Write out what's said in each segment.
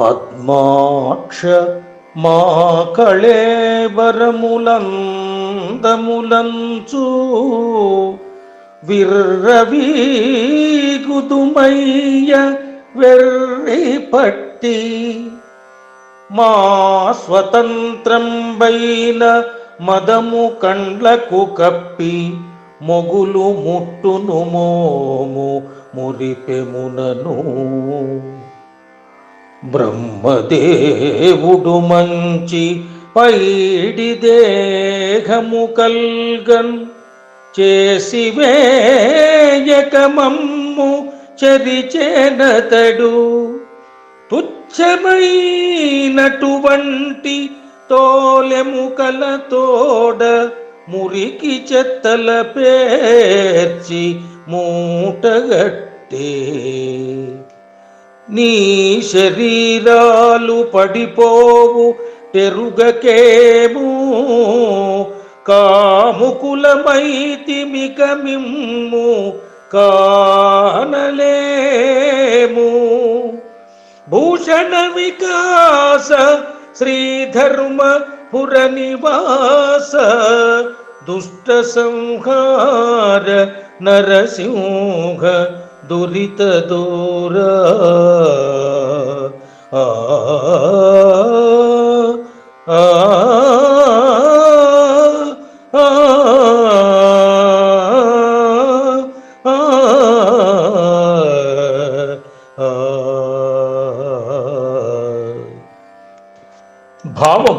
పద్మాక్ష మా కళేబరములందములంచు విర్రవీగుదుమయ్య వెర్రి పట్టి మా స్వతంత్రం బైన మదము కండ్లకు కప్పి మొగులు ముట్టును మోము మురిపెమునను. బ్రహ్మదేవుడు మంచి పైడి దేహము కల్గన్ చేసి వేయకమమ్ము చరిచేనతడు. తుచ్చమైనటువంటి తోలెముకల తోడ మురికి చెత్తల పేర్చి మూటగట్టే. నీ శరీరాలు పడిపోవు పెరుగకేము. కాముకులమైతిమిక మిమ్ము కానలేము. భూషణ వికాస శ్రీధర్మ పురనివాస దుష్ట సంహార నరసింహ దురిత దూర ఆ ఆ భావం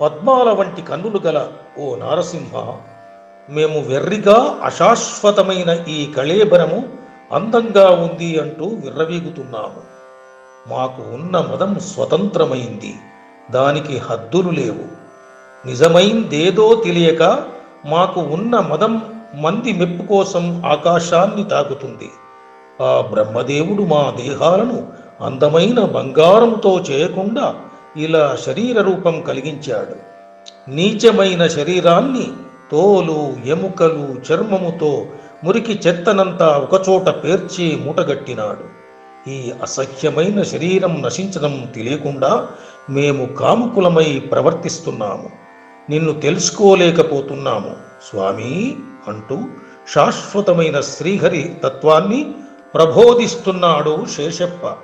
పద్మాల వంటి కన్నులు గల ఓ నారసింహ మేము వెర్రిగా అశాశ్వతమైన ఈ కళేబరము అందంగా ఉంది అంటూ విర్రవీగుతున్నాము. మాకు ఉన్న మదం స్వతంత్రమైంది. దానికి హద్దులు లేవు. నిజమైందేదో తెలియక మాకు ఉన్న మదం మంది మెప్పు కోసం ఆకాశాన్ని తాకుతుంది. ఆ బ్రహ్మదేవుడు మా దేహాలను అందమైన బంగారంతో చేయకుండా ఇలా శరీర రూపం కలిగించాడు. నీచమైన శరీరాన్ని తోలు ఎముకలు చర్మముతో మురికి చెత్తనంతా ఒకచోట పేర్చి మూటగట్టినాడు. ఈ అసహ్యమైన శరీరం నశించడం తెలియకుండా మేము కాముకులమై ప్రవర్తిస్తున్నాము. నిన్ను తెలుసుకోలేకపోతున్నాము. స్వామి అంటూ శాశ్వతమైన శ్రీహరి తత్వాన్ని ప్రబోధిస్తున్నాడు శేషప్ప.